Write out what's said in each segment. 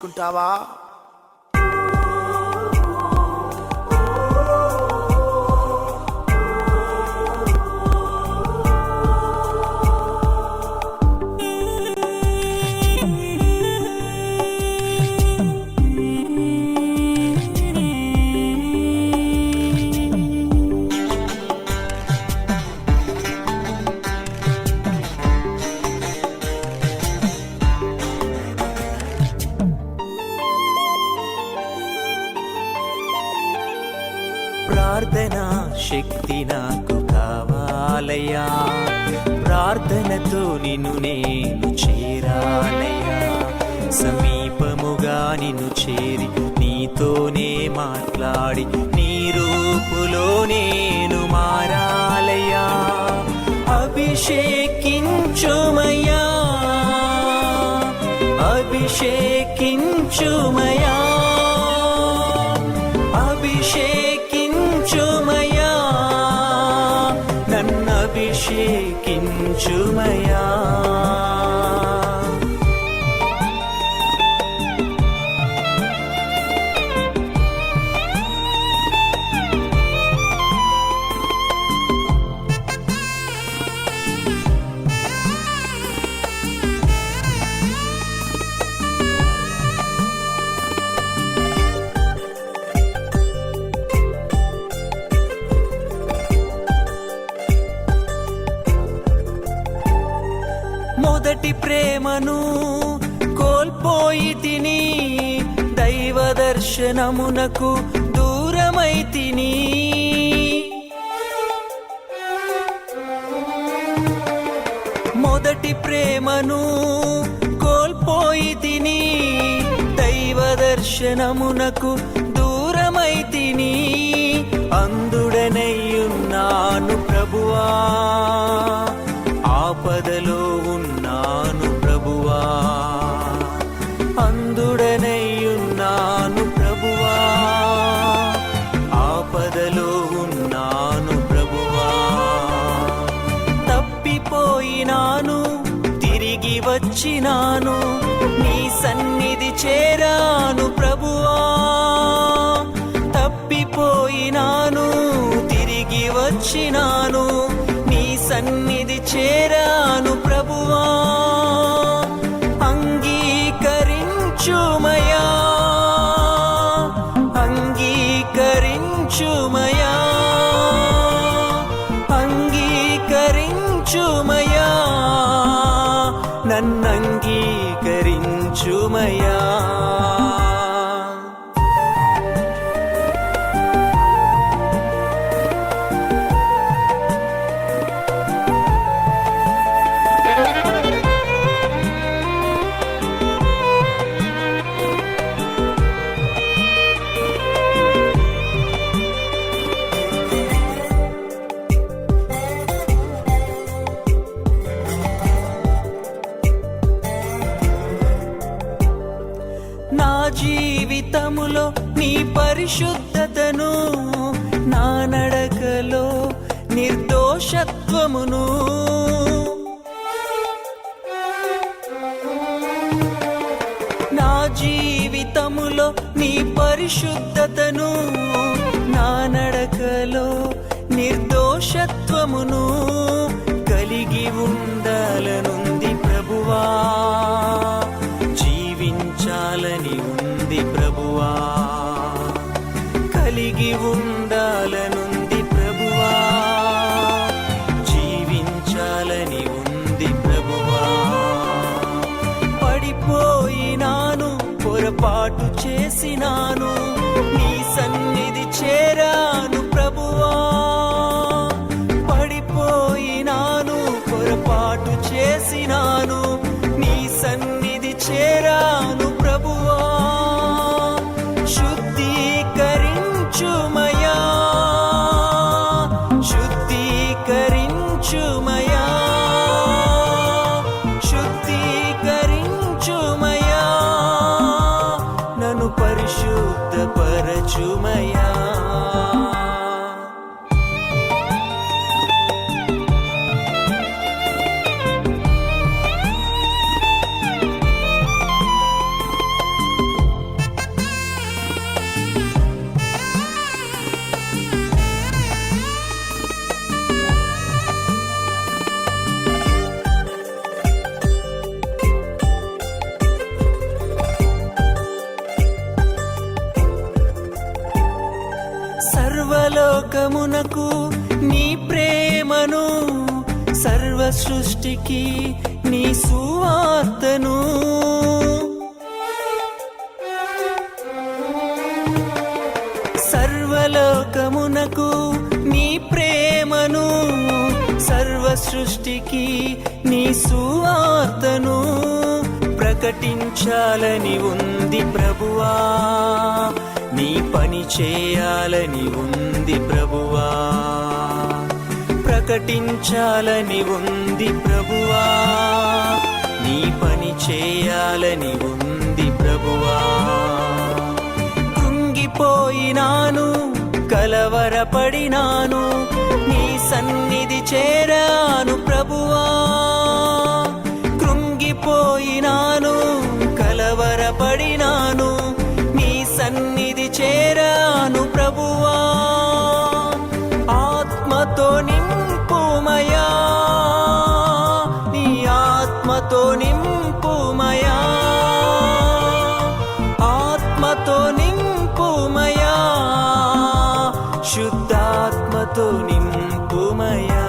కుంటావా శక్తి నాకు కావాలయ్యా. ప్రార్థనతో నిన్ను నేను చేరాలయ్యా. సమీపముగా నిన్ను చేరి నీతోనే మాట్లాడి నీ రూపులో నేను మారాలయ్యా. అభిషేకించుమయా అభిషేకించుమయా అభిషేకించుమయా మొదటి ప్రేమను కోల్పోయి తిని దైవ దర్శనమునకు దూరమై తిని. మొదటి ప్రేమను కోల్పోయి తిని దైవ దర్శనమునకు పోయినాను తిరిగి వచ్చినాను నీ సన్నిధి చేరాను ప్రభువా. తప్పిపోయినాను తిరిగి వచ్చినాను నీ సన్నిధి చేరాను నన్నంగీకరించుమయా జీవితములో నీ పరిశుద్ధతను నా నడకలో నిర్దోషత్వమును. నా జీవితములో నీ పరిశుద్ధతను చేసినాను. சுமைய సర్వలోకమునకు నీ ప్రేమను సర్వ సృష్టికి నీ సువార్తను. సర్వలోకమునకు నీ ప్రేమను సర్వ సృష్టికి నీ సువార్తను ప్రకటించాలని ఉంది ప్రభువా. నీ పని చేయాలని ఉంది ప్రభువా. ప్రకటించాలని ఉంది ప్రభువా. నీ పని చేయాలని ఉంది ప్రభువా. కృంగిపోయినాను కలవరపడినాను నీ సన్నిధి చేరాను ప్రభువా. కృంగిపోయినా ప్రభువా ఆత్మతో నింపుమయా? నీ ఆత్మతో నింపుమయా? ఆత్మతో నింపుమయా? శుద్ధాత్మతో నింపుమయా?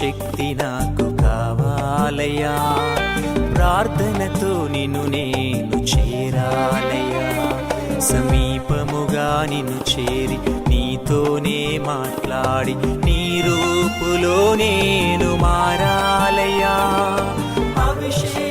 శక్తి నాకు కావాలయ్యా. ప్రార్థనతో నిన్ను నేను చేరాలయ్యా. సమీపముగా నిన్ను చేరి నీతోనే మాట్లాడి నీ రూపులో నేను మారాలయ్యా. అభిషేక